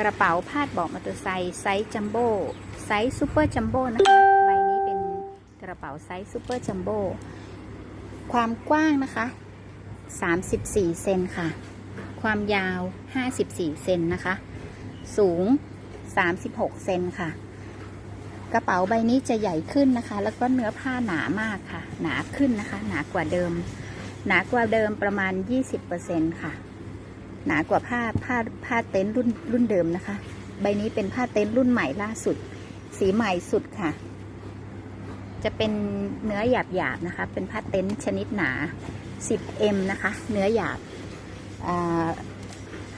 กระเป๋าพาดเบาะมอเตอร์ไซค์ไซส์จัมโบ้ไซส์ซูเปอร์จัมโบ้นะคะใบนี้เป็นกระเป๋าไซส์ซูเปอร์จัมโบ้ความกว้างนะคะ 34 เซนค่ะ ความยาว 54 เซนนะคะ สูง 36 เซนค่ะ กระเป๋าใบนี้จะใหญ่ขึ้นนะคะ แล้วก็เนื้อผ้าหนามากค่ะ หนาขึ้นนะคะ หนากว่าเดิม หนากว่าเดิมประมาณ 20%ค่ะ หนากว่าผ้าผ้าผ้าเต็นท์รุ่นรุ่นเดิมนะคะ ใบนี้เป็นผ้าเต็นท์รุ่นใหม่ล่าสุด สีใหม่สุดค่ะ จะเป็นเนื้อหยาบหยาบนะคะ เป็นผ้าเต็นท์ชนิดหนา 10M นะคะ เนื้อหยาบ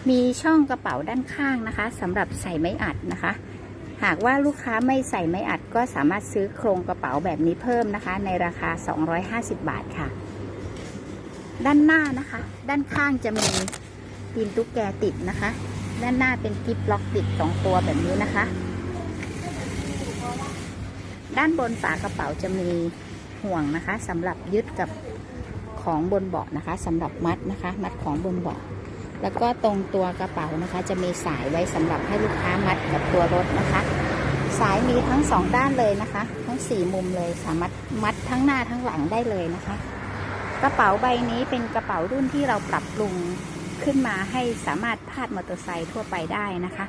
มีช่องกระเป๋าด้านข้างนะคะสำหรับใส่ไม้อัดนะคะ หากว่าลูกค้าไม่ใส่ไม้อัดก็สามารถซื้อโครงกระเป๋าแบบนี้เพิ่มนะคะ ในราคา 250 บาทค่ะ ด้านหน้านะคะ ด้านข้างจะมี ตีนตุ๊กแกติดนะคะ ด้านหน้าเป็นกิฟล็อกติดสองตัวแบบนี้นะคะ ด้านบนฝากระเป๋าจะมีห่วงนะคะสำหรับยึดกับของบนเบาะนะคะสำหรับมัดนะคะ มัดของบนเบาะแล้วก็ตรงตัวกระเป๋านะคะ จะมีสายไว้สำหรับให้ลูกค้ามัดกับตัวรถนะคะ สายมีทั้งสองด้านเลยนะคะ ทั้งสี่มุมเลยสามารถมัดทั้งหน้าทั้งหลังได้เลยนะคะ กระเป๋าใบนี้เป็นกระเป๋ารุ่นที่เราปรับปรุง ขึ้นมาให้สามารถพาดมอเตอร์ไซค์ทั่วไปได้นะคะ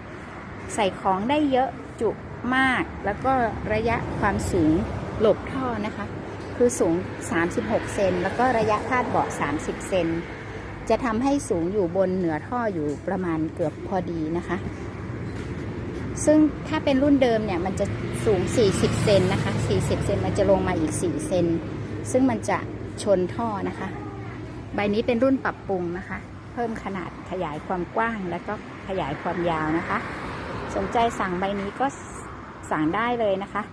ใส่ของได้เยอะจุมากแล้วก็ระยะความสูงหลบท่อนะคะ คือสูง 36 เซนแล้วก็ระยะพาดเบาะ 30 เซนจะทำให้สูงอยู่บนเหนือท่ออยู่ประมาณเกือบพอดีนะคะ ซึ่งถ้าเป็นรุ่นเดิมเนี่ยมันจะสูง 40 เซนนะคะ 40 เซนมันจะลงมาอีก 4 เซนซึ่งมันจะชนท่อนะคะ ใบนี้เป็นรุ่นปรับปรุงนะคะ เพิ่มขนาดขยายความกว้าง และก็ขยายความยาวนะคะ สนใจสั่งใบนี้ก็สั่งได้เลยนะคะ